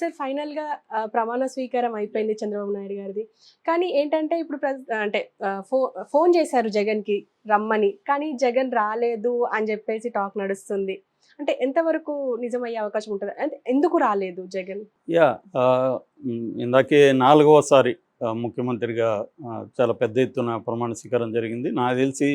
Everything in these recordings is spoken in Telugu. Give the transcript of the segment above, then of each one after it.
సార్ ఫైనల్గా ప్రమాణ స్వీకారం అయిపోయింది చంద్రబాబు నాయుడు గారిది. కానీ ఏంటంటే ఇప్పుడు ప్రెస్ అంటే ఫో ఫోన్ చేశారు జగన్కి రమ్మని కానీ జగన్ రాలేదు అని చెప్పేసి టాక్ నడుస్తుంది. అంటే ఎంతవరకు నిజమయ్యే అవకాశం ఉంటుంది? అంటే ఎందుకు రాలేదు జగన్? యా ఇందాకే నాలుగవసారి ముఖ్యమంత్రిగా చాలా పెద్ద ఎత్తున ప్రమాణ స్వీకారం జరిగింది. నాకు తెలిసి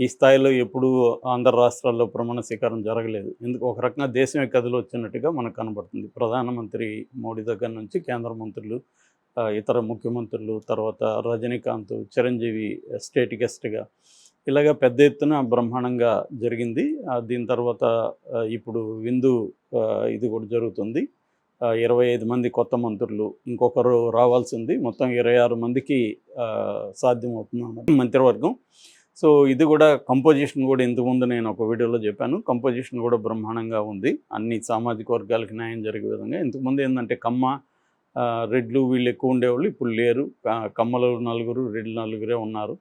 ఈ స్థాయిలో ఎప్పుడూ ఆంధ్ర రాష్ట్రాల్లో ప్రమాణ స్వీకారం జరగలేదు. ఎందుకు ఒక రకంగా దేశమే కథలు వచ్చినట్టుగా మనకు కనబడుతుంది. ప్రధానమంత్రి మోడీ దగ్గర నుంచి కేంద్ర మంత్రులు ఇతర ముఖ్యమంత్రులు తర్వాత రజనీకాంత్ చిరంజీవి స్టేట్ గెస్ట్గా ఇలాగ పెద్ద ఎత్తున బ్రహ్మాండంగా జరిగింది. దీని తర్వాత ఇప్పుడు విందు ఇది కూడా జరుగుతుంది. ఇరవై ఐదు మంది కొత్త మంత్రులు ఇంకొకరు రావాల్సింది మొత్తం ఇరవై ఆరు మందికి సాధ్యమవుతుంది మంత్రివర్గం సో ఇది కూడా కంపోజిషన్ కూడా ఇంతకుముందు నేను ఒక వీడియోలో చెప్పాను. కంపోజిషన్ కూడా బ్రహ్మాండంగా ఉంది. అన్ని సామాజిక వర్గాలకు న్యాయం జరిగే విధంగా ఇంతకుముందు ఏంటంటే కమ్మ రెడ్లు వీళ్ళు ఎక్కువ ఉండేవాళ్ళు ఇప్పుడు లేరు. కమ్మలు నలుగురు రెడ్లు నలుగురే ఉన్నారు.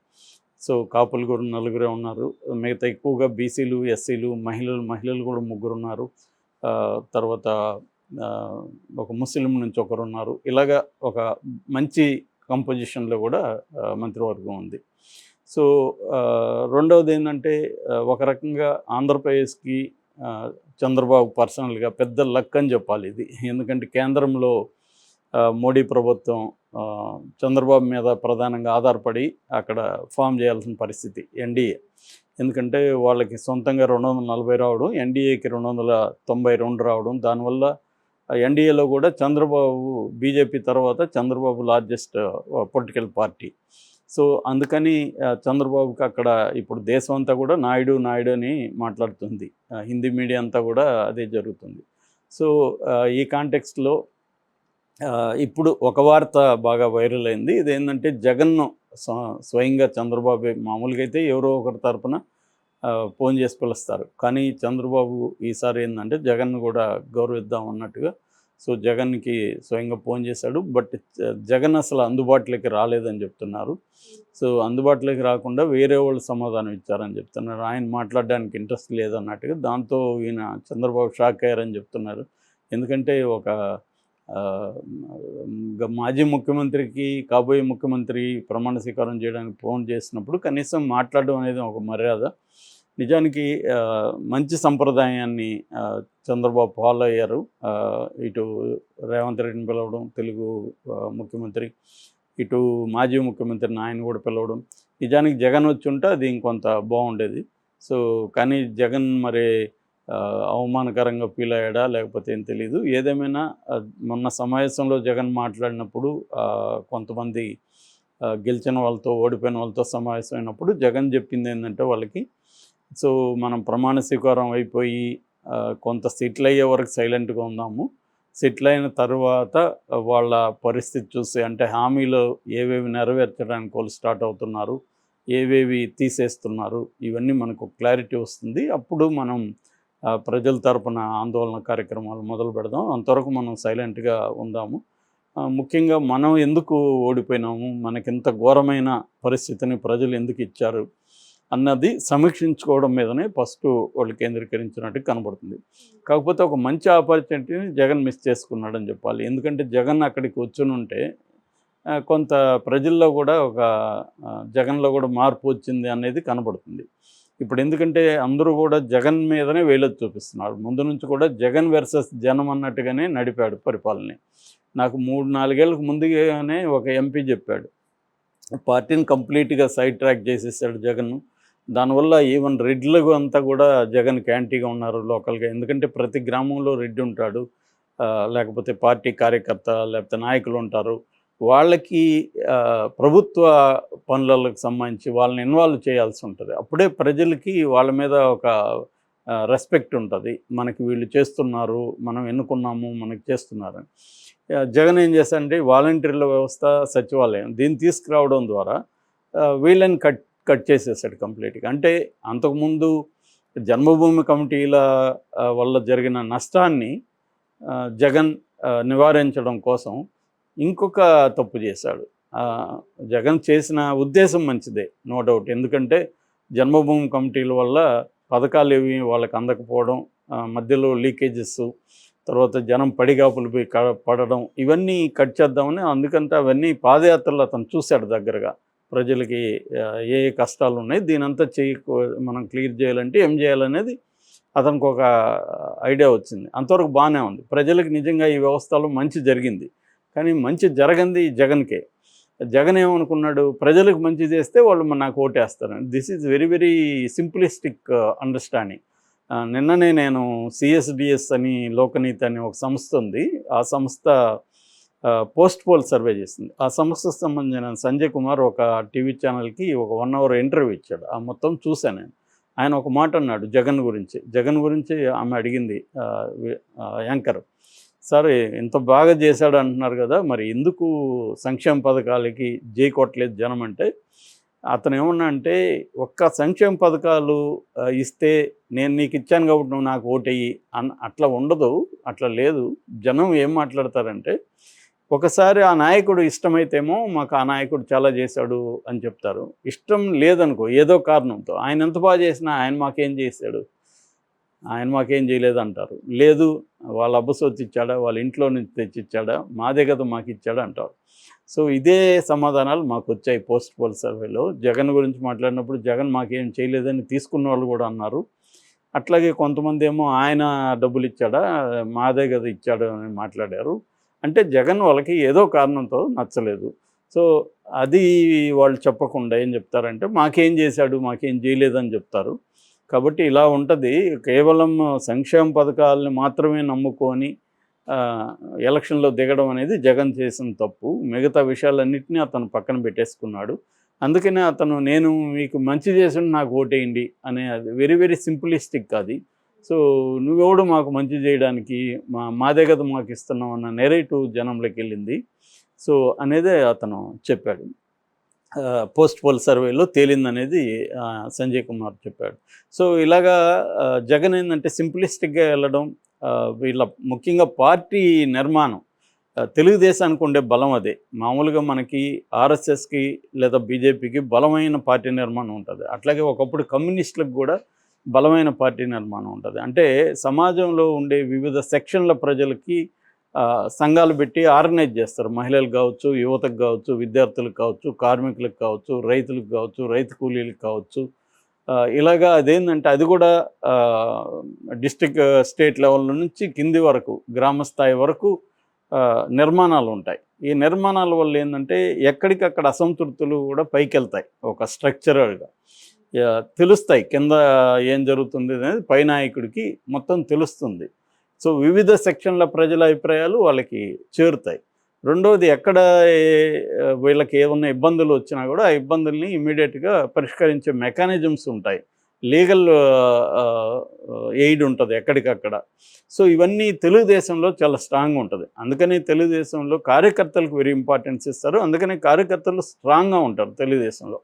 సో కాపులు కూడా నలుగురే ఉన్నారు. మిగతా ఎక్కువగా బీసీలు ఎస్సీలు మహిళలు మహిళలు కూడా ముగ్గురు ఉన్నారు. తర్వాత ఒక ముస్లిం నుంచి ఒకరు ఉన్నారు. ఇలాగా ఒక మంచి కంపోజిషన్లో కూడా మంత్రివర్గం ఉంది. సో రెండవది ఏంటంటే ఒక రకంగా ఆంధ్రప్రదేశ్కి చంద్రబాబు పర్సనల్గా పెద్ద లక్ అని చెప్పాలి ఇది. ఎందుకంటే కేంద్రంలో మోడీ ప్రభుత్వం చంద్రబాబు మీద ప్రధానంగా ఆధారపడి అక్కడ ఫామ్ చేయాల్సిన పరిస్థితి ఎన్డీఏ. ఎందుకంటే వాళ్ళకి సొంతంగా రెండు వందల నలభై రావడం ఎన్డీఏకి రెండు వందల తొంభై రెండు రావడం దానివల్ల ఎన్డీఏలో కూడా చంద్రబాబు బీజేపీ తర్వాత Chandrababu largest political party. So అందుకని చంద్రబాబుకి అక్కడ ఇప్పుడు దేశం అంతా కూడా నాయుడు నాయుడు అని మాట్లాడుతుంది. హిందీ మీడియా అంతా కూడా అదే జరుగుతుంది. సో ఈ కాంటెక్స్ట్లో ఇప్పుడు ఒక వార్త బాగా వైరల్ అయింది. ఇదేంటంటే జగన్ను స్వయంగా చంద్రబాబు మామూలుగా అయితే ఎవరో ఒకరి తరపున ఫోన్ చేసి పిలుస్తారు. కానీ చంద్రబాబు ఈసారి ఏంటంటే జగన్ను కూడా గౌరవిద్దాం అన్నట్టుగా సో జగన్కి స్వయంగా ఫోన్ చేశాడు. బట్ జ- జగన్ అసలు అందుబాటులోకి రాలేదని చెప్తున్నారు. సో అందుబాటులోకి రాకుండా వేరే వాళ్ళు సమాధానం ఇచ్చారని చెప్తున్నారు. ఆయన మాట్లాడడానికి ఇంట్రెస్ట్ లేదన్నట్టుగా దాంతో ఈయన చంద్రబాబు షాక్ అయ్యారని చెప్తున్నారు. ఎందుకంటే ఒక మాజీ ముఖ్యమంత్రికి కాబోయే ముఖ్యమంత్రి ప్రమాణ స్వీకారం చేయడానికి ఫోన్ చేసినప్పుడు కనీసం మాట్లాడడం అనేది ఒక మర్యాద. నిజానికి మంచి సంప్రదాయాన్ని చంద్రబాబు ఫాలో అయ్యారు. ఇటు రేవంత్ రెడ్డిని పిలవడం తెలుగు ముఖ్యమంత్రి ఇటు మాజీ ముఖ్యమంత్రి నాయన కూడా పిలవడం. నిజానికి జగన్ వచ్చి ఉంటే అది ఇంకొంత బాగుండేది. సో కానీ జగన్ మరి అవమానకరంగా ఫీల్ అయ్యాడా లేకపోతే ఏం తెలియదు ఏదేమైనా మొన్న సమావేశంలో జగన్ మాట్లాడినప్పుడు కొంతమంది గెలిచిన వాళ్ళతో ఓడిపోయిన వాళ్ళతో సమావేశమైనప్పుడు జగన్ చెప్పింది ఏంటంటే వాళ్ళకి సో మనం ప్రమాణ స్వీకారం అయిపోయి కొంత సెటిల్ అయ్యే వరకు సైలెంట్గా ఉందాము. సెటిల్ అయిన తర్వాత వాళ్ళ పరిస్థితి చూసి అంటే హామీలు ఏవేవి నెరవేర్చడానికి వాళ్ళు స్టార్ట్ అవుతున్నారు ఏవేవి తీసేస్తున్నారు ఇవన్నీ మనకు క్లారిటీ వస్తుంది. అప్పుడు మనం ప్రజల తరపున ఆందోళన కార్యక్రమాలు మొదలు పెడదాం. అంతవరకు మనం సైలెంట్గా ఉందాము. ముఖ్యంగా మనం ఎందుకు ఓడిపోయినాము? మనకింత ఘోరమైన పరిస్థితిని ప్రజలు ఎందుకు ఇచ్చారు? అన్నది సమీక్షించుకోవడం మీదనే ఫస్ట్ వాళ్ళు కేంద్రీకరించినట్టు కనబడుతుంది. కాకపోతే ఒక మంచి ఆపర్చునిటీని జగన్ మిస్ చేసుకున్నాడని చెప్పాలి. ఎందుకంటే జగన్ అక్కడికి వచ్చుని ఉంటే కొంత ప్రజల్లో కూడా ఒక జగన్లో కూడా మార్పు వచ్చింది అనేది కనబడుతుంది. ఇప్పుడు ఎందుకంటే అందరూ కూడా జగన్ మీదనే వేలొచ్చి చూపిస్తున్నారు. ముందు నుంచి కూడా జగన్ వెర్సెస్ జనం అన్నట్టుగానే నడిపాడు పరిపాలన. నాకు మూడు నాలుగేళ్ళకు ముందుగానే ఒక ఎంపీ చెప్పాడు. పార్టీని కంప్లీట్గా సైడ్ ట్రాక్ చేసేసాడు జగన్ దానివల్ల ఈవెన్ రెడ్లు అంతా కూడా జగన్ క్యాంటీగా ఉన్నారు లోకల్గా. ఎందుకంటే ప్రతి గ్రామంలో రెడ్డి ఉంటాడు. లేకపోతే పార్టీ కార్యకర్త లేకపోతే నాయకులు ఉంటారు. వాళ్ళకి ప్రభుత్వ పనులకు సంబంధించి వాళ్ళని ఇన్వాల్వ్ చేయాల్సి ఉంటుంది. అప్పుడే ప్రజలకి వాళ్ళ మీద ఒక రెస్పెక్ట్ ఉంటుంది. మనకి వీళ్ళు చేస్తున్నారు మనం ఎన్నుకున్నాము మనకి చేస్తున్నారు. జగన్ ఏం చేస్తాడంటే వాలంటీర్ల వ్యవస్థ సచివాలయం. దీన్ని తీసుకురావడం ద్వారా వీళ్ళని కట్ కట్ చేసేసాడు కంప్లీట్గా. అంటే అంతకుముందు జన్మభూమి కమిటీల వల్ల జరిగిన నష్టాన్ని జగన్ నివారించడం కోసం ఇంకొక తప్పు చేశాడు. జగన్ చేసిన ఉద్దేశం మంచిదే నో డౌట్. ఎందుకంటే జన్మభూమి కమిటీల వల్ల పథకాలు ఏవి వాళ్ళకి అందకపోవడం మధ్యలో లీకేజెస్ తర్వాత జనం పడిగాపులు పోయి క- పడడం ఇవన్నీ కట్ చేద్దామని అందుకంటే అవన్నీ పాదయాత్రలో అతను చూశాడు దగ్గరగా. ప్రజలకి ఏ ఏ కష్టాలు ఉన్నాయి దీనంతా చేయి మనం క్లియర్ చేయాలంటే ఏం చేయాలనేది అతనికి ఒక ఐడియా వచ్చింది. అంతవరకు బాగానే ఉంది. ప్రజలకు నిజంగా ఈ వ్యవస్థలో మంచి జరిగింది. కానీ మంచి జరగంది జగన్కే. జగన్ ఏమనుకున్నాడు ప్రజలకు మంచి చేస్తే వాళ్ళు నాకు ఓటేస్తారని. This is very very simplistic understanding నిన్ననే నేను సిఎస్డిఎస్ అని లోకనీతి అని ఒక సంస్థ ఉంది. ఆ సంస్థ పోస్ట్ పోల్ సర్వే చేసింది. ఆ సంస్థకు సంబంధించిన సంజయ్ కుమార్ ఒక టీవీ ఛానల్కి ఒక వన్ అవర్ ఇంటర్వ్యూ ఇచ్చాడు. ఆ మొత్తం చూశాను నేను. ఆయన ఒక మాట అన్నాడు జగన్ గురించి. జగన్ గురించి ఆమె అడిగింది యాంకర్. సార్ ఇంత బాగా చేశాడు అంటున్నారు కదా మరి ఎందుకు సంక్షేమ పథకాలకి జై కొట్టలేదు జనం అంటే అతను ఏమన్నా అంటే ఒక్క సంక్షేమ పథకాలు ఇస్తే నేను నీకు ఇచ్చాను కాబట్టి నువ్వు నాకు ఓటేయి అన్ అట్లా ఉండదు అట్లా లేదు. జనం ఏం మాట్లాడతారంటే ఒకసారి ఆ నాయకుడు ఇష్టమైతేమో మాకు ఆ నాయకుడు చాలా చేశాడు అని చెప్తారు. ఇష్టం లేదనుకో ఏదో కారణంతో ఆయన ఎంత బాగా చేసినా ఆయన మాకేం చేశాడు? ఆయన మాకేం చేయలేదు అంటారు. లేదు వాళ్ళ అబ్బసొచ్చి ఇచ్చాడా? వాళ్ళ ఇంట్లో నుంచి తెచ్చిచ్చాడా? మాదే కదా మాకు ఇచ్చాడా అంటారు. సో ఇదే సమాధానాలు మాకు వచ్చాయి పోస్ట్ పోల్ సర్వేలో. జగన్ గురించి మాట్లాడినప్పుడు జగన్ మాకేం చేయలేదని తీసుకున్న వాళ్ళు కూడా అన్నారు. అట్లాగే కొంతమంది ఏమో ఆయన డబ్బులు ఇచ్చాడా? మాదే కదా ఇచ్చాడు అని మాట్లాడారు. అంటే జగన్ వాళ్ళకి ఏదో కారణంతో నచ్చలేదు. సో అది వాళ్ళు చెప్పకుండా ఏం చెప్తారంటే మాకేం చేశాడు మాకేం చేయలేదని చెప్తారు. కాబట్టి ఇలా ఉంటుంది. కేవలం సంక్షేమ పథకాలని మాత్రమే నమ్ముకొని ఎలక్షన్లో దిగడం అనేది జగన్ చేసిన తప్పు. మిగతా విషయాలన్నింటినీ అతను పక్కన పెట్టేసుకున్నాడు. అందుకనే అతను నేను మీకు మంచి చేసిన నాకు ఓటేయండి అనే అది వెరీ వెరీ సింపులిస్టిక్ అది. సో నువ్వెవడు మాకు మంచి చేయడానికి మా మాదే కదా మాకు ఇస్తున్నావు అన్న నెరేటివ్ జనంలోకి వెళ్ళింది సో అనేదే అతను చెప్పాడు. పోస్ట్ పోల్ సర్వేలో తేలిందనేది సంజయ్ కుమార్ చెప్పాడు. సో ఇలాగా జగన్ ఏంటంటే సింప్లిస్టిక్గా వెళ్ళడం వీళ్ళ ముఖ్యంగా పార్టీ నిర్మాణం తెలుగుదేశానికి ఉండే బలం అదే. మామూలుగా మనకి ఆర్ఎస్ఎస్కి లేదా బీజేపీకి బలమైన పార్టీ నిర్మాణం ఉంటుంది. అట్లాగే ఒకప్పుడు కమ్యూనిస్టులకు కూడా బలమైన పార్టీ నిర్మాణం ఉంటుంది. అంటే సమాజంలో ఉండే వివిధ సెక్షన్ల ప్రజలకి సంఘాలు పెట్టి ఆర్గనైజ్ చేస్తారు. మహిళలకు కావచ్చు యువతకు కావచ్చు విద్యార్థులకు కావచ్చు కార్మికులకు కావచ్చు రైతులకు కావచ్చు రైతు కూలీలకు కావచ్చు. ఇలాగా అదేంటంటే అది కూడా డిస్టిక్ స్టేట్ లెవెల్ నుంచి కింది వరకు గ్రామ స్థాయి వరకు నిర్మాణాలు ఉంటాయి. ఈ నిర్మాణాల వల్ల ఏంటంటే ఎక్కడికక్కడ అసంతృప్తులు కూడా పైకి వెళ్తాయి ఒక స్ట్రక్చరల్గా తెలుస్తాయి కింద ఏం జరుగుతుంది అనేది పై నాయకుడికి మొత్తం తెలుస్తుంది. సో వివిధ సెక్షన్ల ప్రజల అభిప్రాయాలు వాళ్ళకి చేరుతాయి. రెండవది ఎక్కడ వీళ్ళకి ఏమన్నా ఇబ్బందులు వచ్చినా కూడా ఆ ఇబ్బందుల్ని ఇమీడియట్గా పరిష్కరించే మెకానిజమ్స్ ఉంటాయి. లీగల్ ఎయిడ్ ఉంటుంది ఎక్కడికక్కడ. సో ఇవన్నీ తెలుగుదేశంలో చాలా స్ట్రాంగ్ ఉంటుంది. అందుకని తెలుగుదేశంలో కార్యకర్తలకు వెరీ ఇంపార్టెన్స్ ఇస్తారు. అందుకని కార్యకర్తలు స్ట్రాంగ్గా ఉంటారు తెలుగుదేశంలో.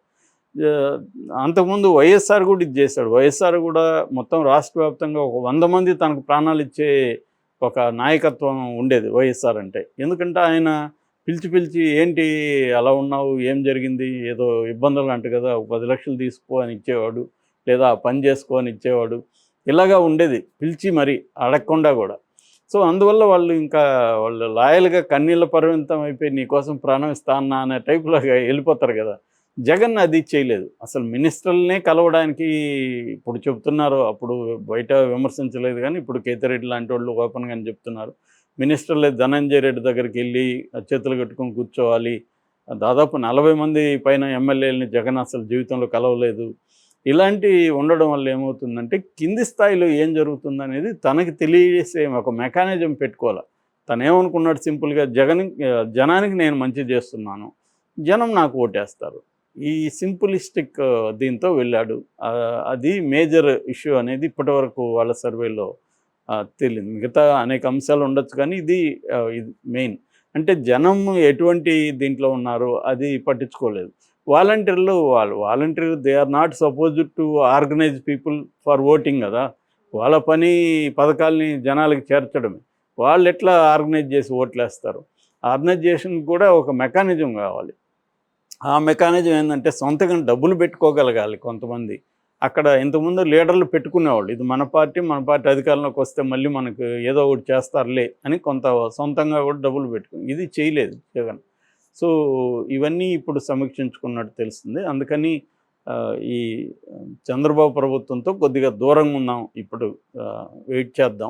అంతకుముందు వైఎస్ఆర్ కూడా ఇది చేశాడు. వైఎస్ఆర్ కూడా మొత్తం రాష్ట్ర వ్యాప్తంగా ఒక వంద మంది తనకు ప్రాణాలు ఇచ్చే ఒక నాయకత్వం ఉండేది వైఎస్ఆర్ అంటే. ఎందుకంటే ఆయన పిలిచి పిలిచి ఏంటి అలా ఉన్నావు ఏం జరిగింది ఏదో ఇబ్బందులు అంట కదా ఒక పది లక్షలు తీసుకో అని ఇచ్చేవాడు లేదా పని చేసుకో అని ఇచ్చేవాడు. ఇలాగా ఉండేది పిలిచి మరి అడగకుండా కూడా. సో అందువల్ల వాళ్ళు ఇంకా వాళ్ళు లాయల్గా కన్నీళ్ళ పరిమితం అయిపోయి నీకోసం ప్రాణం ఇస్తా అన్నా అనే టైప్లో వెళ్ళిపోతారు కదా. జగన్ అది చేయలేదు. అసలు మినిస్టర్లనే కలవడానికి ఇప్పుడు చెప్తున్నారు. అప్పుడు బయట విమర్శించలేదు కానీ ఇప్పుడు కేతిరెడ్డి లాంటి వాళ్ళు ఓపెన్గా చెప్తున్నారు. మినిస్టర్లే ధనంజయ రెడ్డి దగ్గరికి వెళ్ళి చేతులు కట్టుకొని కూర్చోవాలి. దాదాపు నలభై మంది పైన ఎమ్మెల్యేలని జగన్ అసలు జీవితంలో కలవలేదు. ఇలాంటి ఉండడం వల్ల ఏమవుతుందంటే కింది స్థాయిలో ఏం జరుగుతుందనేది తనకి తెలియజేసే ఒక మెకానిజం పెట్టుకోవాలి. తను ఏమనుకున్నాడు సింపుల్గా జగన్ జనానికి నేను మంచి చేస్తున్నాను. జనం నాకు ఓటేస్తారు. ఈ సింపులిస్టిక్ దీంతో వెళ్ళాడు. అది మేజర్ ఇష్యూ అనేది ఇప్పటివరకు వాళ్ళ సర్వేలో తెలియదు తేలింది. మిగతా అనేక అంశాలు ఉండొచ్చు కానీ ఇది ఇది మెయిన్. అంటే జనం ఎటువంటి దీంట్లో ఉన్నారు అది పట్టించుకోలేదు. వాలంటీర్లు వాళ్ళు volunteer they are not suppose to organise people for voting కదా. వాళ్ళ పని పథకాల్ని జనాలకు చేర్చడమే. వాళ్ళు ఎట్లా ఆర్గనైజ్ చేసి ఓట్లేస్తారు? ఆర్గనైజేషన్ కూడా ఒక మెకానిజం కావాలి. ఆ మెకానిజం ఏంటంటే సొంతంగా డబ్బులు పెట్టుకోగలగాలి కొంతమంది. అక్కడ ఇంతకుముందు లీడర్లు పెట్టుకునేవాళ్ళు. ఇది మన పార్టీ మన పార్టీ అధికారంలోకి వస్తే మళ్ళీ మనకు ఏదో ఒకటి చేస్తారులే అని కొంత సొంతంగా కూడా డబ్బులు పెట్టుకుని ఇది చేయలేదు జగన్. సో ఇవన్నీ ఇప్పుడు సమీక్షించుకున్నట్టు తెలుస్తుంది. అందుకని ఈ చంద్రబాబు ప్రభుత్వంతో కొద్దిగా దూరంగా ఉన్నాం. ఇప్పుడు వెయిట్ చేద్దాం.